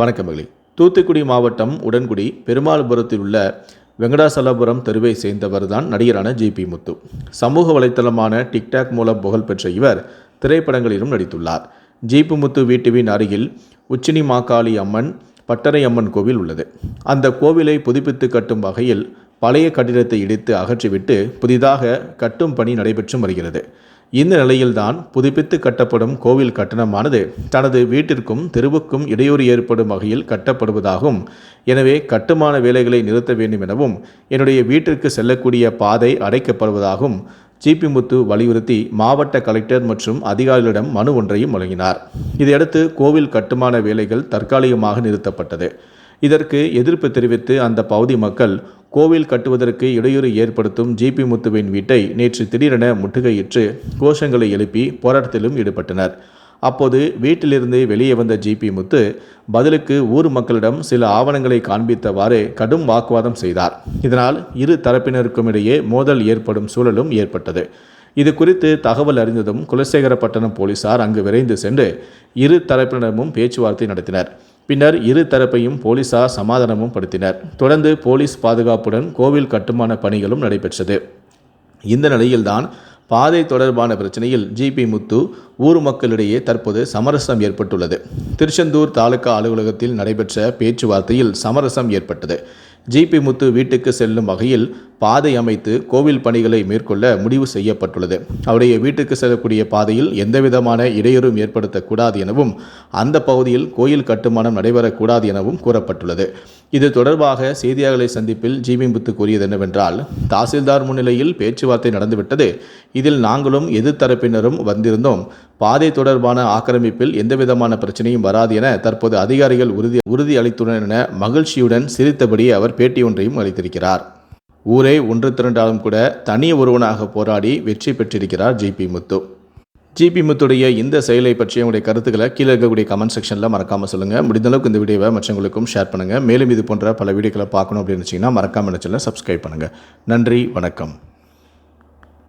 வணக்கம் மகளி. தூத்துக்குடி மாவட்டம் உடன்குடி பெருமாள்புரத்தில் உள்ள வெங்கடாசலபுரம் தெருவை சேர்ந்தவர் தான் நடிகரான ஜிபி முத்து. சமூக வலைத்தளமான டிக்டாக் மூலம் புகழ்பெற்ற இவர் திரைப்படங்களிலும் நடித்துள்ளார். ஜிபி முத்து வீட்டுவின் அருகில் உச்சினி மாக்காளி அம்மன் பட்டறை அம்மன் கோவில் உள்ளது. அந்த கோவிலை புதுப்பித்து கட்டும் வகையில் பழைய கட்டிடத்தை இடித்து அகற்றிவிட்டு புதிதாக கட்டும் பணி நடைபெற்று வருகிறது. இந்த நிலையில்தான் புதுப்பித்து கட்டப்படும் கோவில் கட்டணமானது தனது வீட்டிற்கும் தெருவுக்கும் இடையூறு ஏற்படும் வகையில் கட்டப்படுவதாகவும் எனவே கட்டுமான வேலைகளை நிறுத்த வேண்டும் எனவும் என்னுடைய வீட்டிற்கு செல்லக்கூடிய பாதை அடைக்கப்படுவதாகவும் ஜிபி முத்து வலியுறுத்தி மாவட்ட கலெக்டர் மற்றும் அதிகாரிகளிடம் மனு ஒன்றையும் வழங்கினார். இதையடுத்து கோவில் கட்டுமான வேலைகள் தற்காலிகமாக நிறுத்தப்பட்டது. இதற்கு எதிர்ப்பு தெரிவித்து அந்த பகுதி மக்கள் கோவில் கட்டுவதற்கு இடையூறு ஏற்படுத்தும் ஜிபி முத்துவின் வீட்டை நேற்று திடீரென முற்றுகையிட்டு கோஷங்களை எழுப்பி போராட்டத்திலும் ஈடுபட்டனர். அப்போது வீட்டிலிருந்து வெளியே வந்த ஜிபி முத்து பதிலுக்கு ஊர் மக்களிடம் சில ஆவணங்களை காண்பித்தவாறு கடும் வாக்குவாதம் செய்தார். இதனால் இரு தரப்பினருக்கும் இடையே மோதல் ஏற்படும் சூழலும் ஏற்பட்டது. இது குறித்து தகவல் அறிந்ததும் குலசேகரப்பட்டினம் போலீசார் அங்கு விரைந்து சென்று இரு தரப்பினரிடமும் பேச்சுவார்த்தை நடத்தினர். பின்னர் இரு தரப்பையும் போலீசார் சமாதானமும் படுத்தினர். தொடர்ந்து போலீஸ் பாதுகாப்புடன் கோவில் கட்டுமான பணிகளும் நடைபெற்றது. இந்த நிலையில்தான் பாதை தொடர்பான பிரச்சனையில் ஜிபி முத்து ஊர் மக்களிடையே தற்போது சமரசம் ஏற்பட்டுள்ளது. திருச்செந்தூர் தாலுகா அலுவலகத்தில் நடைபெற்ற பேச்சுவார்த்தையில் சமரசம் ஏற்பட்டது. ஜிபி முத்து வீட்டுக்கு செல்லும் வகையில் பாதை அமைத்து கோவில் பணிகளை மேற்கொள்ள முடிவு செய்யப்பட்டுள்ளது. அவருடைய வீட்டுக்கு செல்லக்கூடிய பாதையில் எந்தவிதமான இடையூறும் ஏற்படுத்தக்கூடாது எனவும் அந்த பகுதியில் கோயில் கட்டுமானம் நடைபெறக்கூடாது எனவும் கூறப்பட்டுள்ளது. இது தொடர்பாக செய்தியாளர்களை சந்திப்பில் ஜிபி முத்து கூறியது என்னவென்றால் தாசில்தார் முன்னிலையில் பேச்சுவார்த்தை நடந்துவிட்டது. இதில் நாங்களும் எதிர்த்தரப்பினரும் வந்திருந்தோம். பாதை தொடர்பான ஆக்கிரமிப்பில் எந்தவிதமான பிரச்சனையும் வராது என தற்போது அதிகாரிகள் உறுதி உறுதி அளித்துள்ளனர் என மகிழ்ச்சியுடன் சிரித்தபடி அவர் பேட்டி ஒன்றையும் அளித்திருக்கிறார். ஊரே ஒன்று திரண்டாலும் கூட தனி ஒருவனாக போராடி வெற்றி பெற்றிருக்கிறார் ஜிபி முத்து. ஜிபி முத்துடைய இந்த செயலை பற்றிய உங்களுடைய கருத்துக்களை கீழே இருக்கக்கூடிய கமெண்ட் செக்ஷனில் மறக்காமல் சொல்லுங்கள் முடிந்தளவுக்கு இந்த வீடியோவை மற்றவங்களுக்கும் ஷேர் பண்ணுங்கள் மேலும் இது போன்ற பல வீடியோக்களை பார்க்கணும் அப்படின்னு வச்சிங்கன்னா மறக்காமல் நினச்சல சப்ஸ்கிரைப் பண்ணுங்கள் நன்றி வணக்கம்.